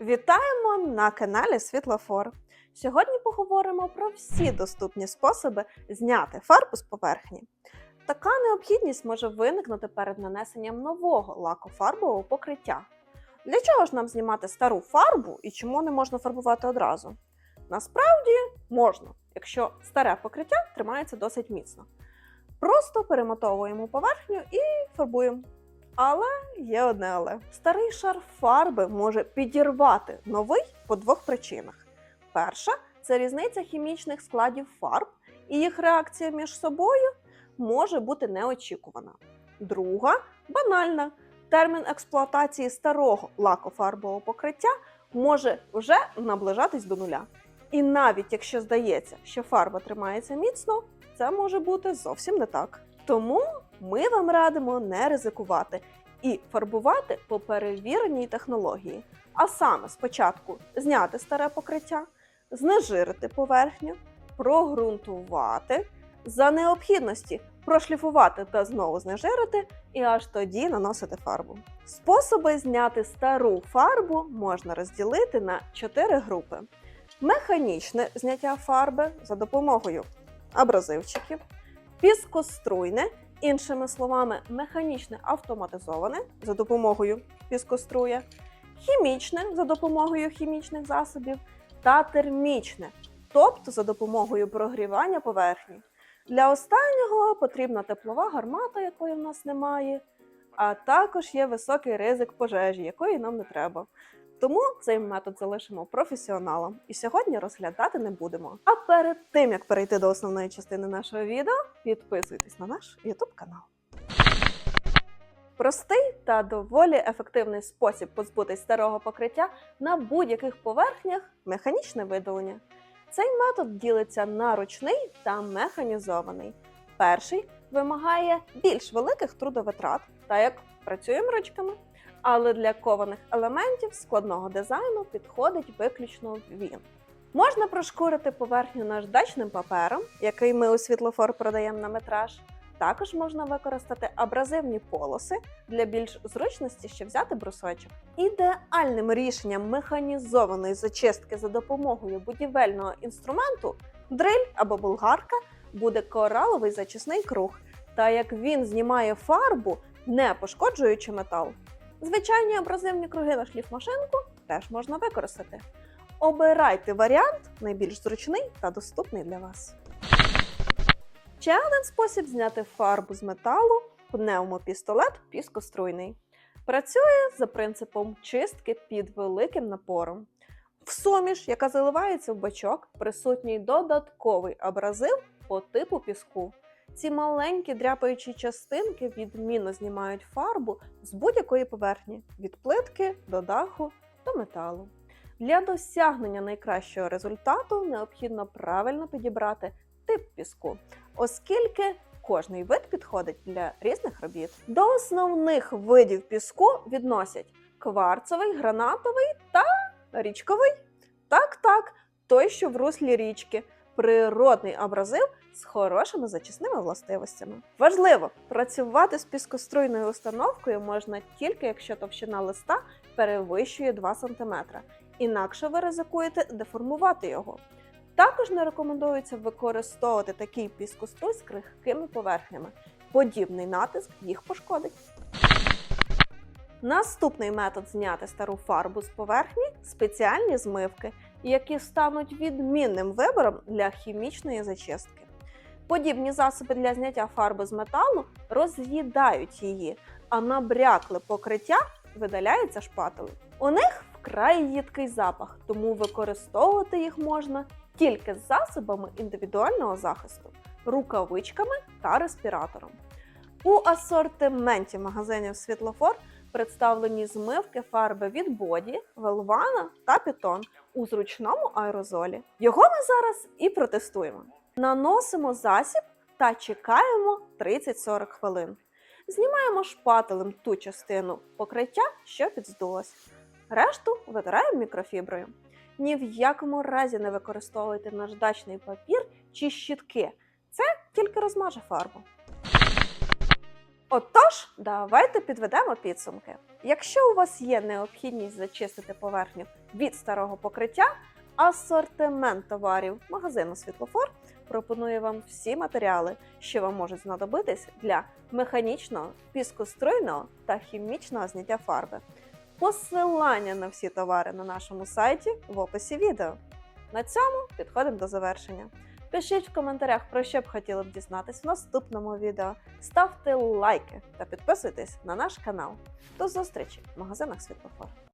Вітаємо на каналі Світлофор. Сьогодні поговоримо про всі доступні способи зняти фарбу з поверхні. Така необхідність може виникнути перед нанесенням нового лакофарбового покриття. Для чого ж нам знімати стару фарбу і чому не можна фарбувати одразу? Насправді можна, якщо старе покриття тримається досить міцно. Просто перемотовуємо поверхню і фарбуємо. Але є одне але. Старий шар фарби може підірвати новий по двох причинах. Перша це різниця хімічних складів фарб, і їх реакція між собою може бути неочікувана. Друга банальна. Термін експлуатації старого лакофарбового покриття може вже наближатись до нуля. І навіть якщо здається, що фарба тримається міцно, це може бути зовсім не так. Тому ми вам радимо не ризикувати і фарбувати по перевіреній технології. А саме спочатку зняти старе покриття, знежирити поверхню, прогрунтувати, за необхідності прошліфувати та знову знежирити, і аж тоді наносити фарбу. Способи зняти стару фарбу можна розділити на чотири групи: механічне зняття фарби за допомогою абразивчиків, піскоструйне, іншими словами, механічне автоматизоване за допомогою піскоструя, хімічне за допомогою хімічних засобів та термічне, тобто за допомогою прогрівання поверхні. Для останнього потрібна теплова гармата, якої в нас немає, а також є високий ризик пожежі, якої нам не треба. Тому цей метод залишимо професіоналам і сьогодні розглядати не будемо. А перед тим як перейти до основної частини нашого відео, підписуйтесь на наш YouTube канал. Простий та доволі ефективний спосіб позбутись старого покриття на будь-яких поверхнях механічне видалення. Цей метод ділиться на ручний та механізований. Перший вимагає більш великих трудовитрат, так як працюємо ручками. Але для кованих елементів складного дизайну підходить виключно він. Можна прошкурити поверхню наждачним папером, який ми у світлофор продаємо на метраж. Також можна використати абразивні полоси для більш зручності ще взяти брусочок. Ідеальним рішенням механізованої зачистки за допомогою будівельного інструменту дриль або болгарка буде кораловий зачисний круг, та як він знімає фарбу, не пошкоджуючи метал. Звичайні абразивні круги на шліфмашинку теж можна використати. Обирайте варіант найбільш зручний та доступний для вас. Ще один спосіб зняти фарбу з металу пневмопістолет піскоструйний. Працює за принципом чистки під великим напором. В суміш, яка заливається в бачок, присутній додатковий абразив по типу піску. Ці маленькі дряпаючі частинки відмінно знімають фарбу з будь-якої поверхні від плитки до даху до металу. Для досягнення найкращого результату необхідно правильно підібрати тип піску, оскільки кожний вид підходить для різних робіт. До основних видів піску відносять кварцовий, гранатовий та річковий. Так, так, той, що в руслі річки, природний абразив з хорошими зачисними властивостями. Важливо, працювати з піскоструйною установкою можна тільки якщо товщина листа перевищує 2 см, інакше ви ризикуєте деформувати його. Також не рекомендується використовувати такий піскоструй з крихкими поверхнями. Подібний натиск їх пошкодить. Наступний метод зняти стару фарбу з поверхні спеціальні змивки, які стануть відмінним вибором для хімічної зачистки. Подібні засоби для зняття фарби з металу роз'їдають її, а набрякле покриття видаляється шпателем. У них вкрай їдкий запах, тому використовувати їх можна тільки з засобами індивідуального захисту, рукавичками та респіратором. У асортименті магазинів Світлофор представлені змивки фарби від боді, велвана та пітон у зручному аерозолі. Його ми зараз і протестуємо. Наносимо засіб та чекаємо 30-40 хвилин. Знімаємо шпателем ту частину покриття, що підздулась. Решту витираємо мікрофіброю. Ні в якому разі не використовуйте наждачний папір чи щітки. Це тільки розмаже фарбу. Отож, давайте підведемо підсумки. Якщо у вас є необхідність зачистити поверхню від старого покриття, асортимент товарів магазину Світлофор пропонує вам всі матеріали, що вам можуть знадобитись для механічного, піскоструйного та хімічного зняття фарби. Посилання на всі товари на нашому сайті в описі відео. На цьому підходимо до завершення. Пишіть в коментарях, про що б хотіли б дізнатись в наступному відео. Ставте лайки та підписуйтесь на наш канал. До зустрічі в магазинах Світлофор.